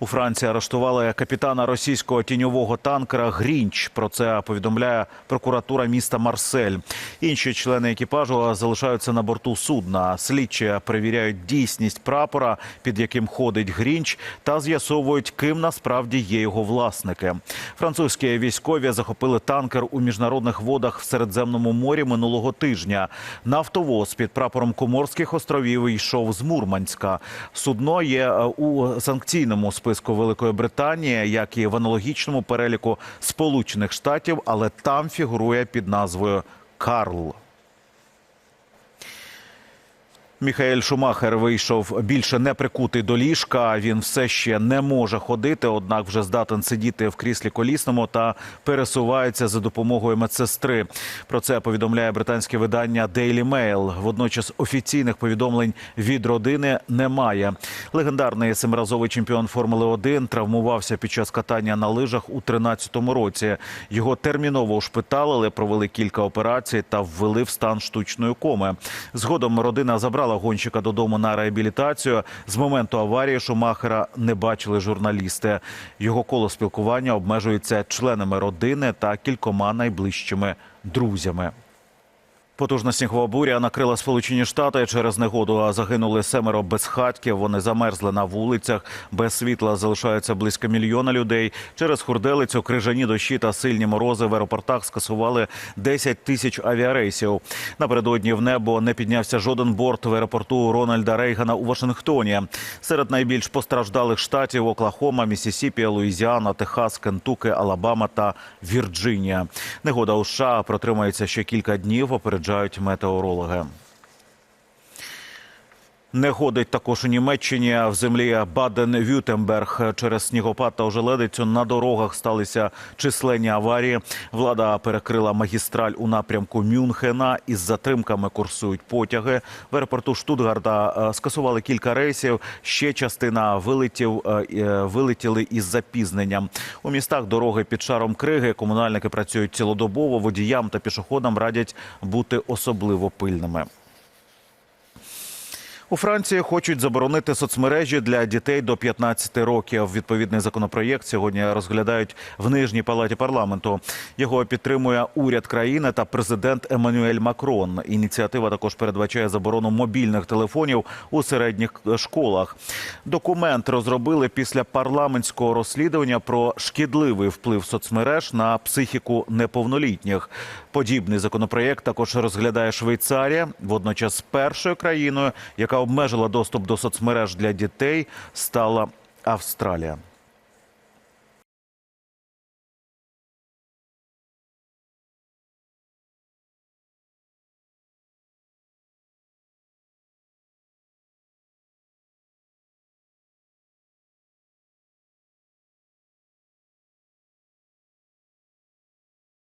У Франції арештували капітана російського тіньового танкера Грінч. Про це повідомляє прокуратура міста Марсель. Інші члени екіпажу залишаються на борту судна. Слідчі перевіряють дійсність прапора, під яким ходить Грінч, та з'ясовують, ким насправді є його власники. Французькі військові захопили танкер у міжнародних водах в Середземному морі минулого тижня. Нафтовоз під прапором Коморських островів йшов з Мурманська. Судно є е, у санкційному списку Великої Британії, як і в аналогічному переліку Сполучених Штатів, але там фігурує під назвою Карл. Міхаель Шумахер вийшов більше не прикутий до ліжка. Він все ще не може ходити, однак вже здатен сидіти в кріслі колісному та пересувається за допомогою медсестри. Про це повідомляє британське видання Daily Mail. Водночас офіційних повідомлень від родини немає. Легендарний семиразовий чемпіон Формули 1 травмувався під час катання на лижах у 13-му році. Його терміново ушпиталили, провели кілька операцій та ввели в стан штучної коми. Згодом родина забрала гонщика додому на реабілітацію. З моменту аварії Шумахера не бачили журналісти. Його коло спілкування обмежується членами родини та кількома найближчими друзями. Потужна снігова буря накрила Сполучені Штати. Через негоду загинули семеро безхатьків. Вони замерзли на вулицях. Без світла залишаються близько мільйона людей. Через хурделицю, крижані дощі та сильні морози в аеропортах скасували 10 тисяч авіарейсів. Напередодні в небо не піднявся жоден борт в аеропорту Рональда Рейгана у Вашингтоні. Серед найбільш постраждалих штатів Оклахома, Місісіпі, Луїзіана, Техас, Кентуки, Алабама та Вірджинія. Негода у США протримається ще кілька днів. Попереджають метеорологи. Не ходить також у Німеччині в землі Баден-Вютемберг. Через снігопад та ожеледицю на дорогах сталися численні аварії. Влада перекрила магістраль у напрямку Мюнхена. Із затримками курсують потяги. В аеропорту Штутгарта е, скасували кілька рейсів. Ще частина вилетів, е, е, вилетіли із запізненням. У містах дороги під шаром криги. Комунальники працюють цілодобово. Водіям та пішоходам радять бути особливо пильними. У Франції хочуть заборонити соцмережі для дітей до 15 років. Відповідний законопроєкт сьогодні розглядають в нижній палаті парламенту. Його підтримує уряд країни та президент Еммануель Макрон. Ініціатива також передбачає заборону мобільних телефонів у середніх школах. Документ розробили після парламентського розслідування про шкідливий вплив соцмереж на психіку неповнолітніх. Подібний законопроєкт також розглядає Швейцарія. Водночас першою країною, обмежила доступ до соцмереж для дітей, стала Австралія.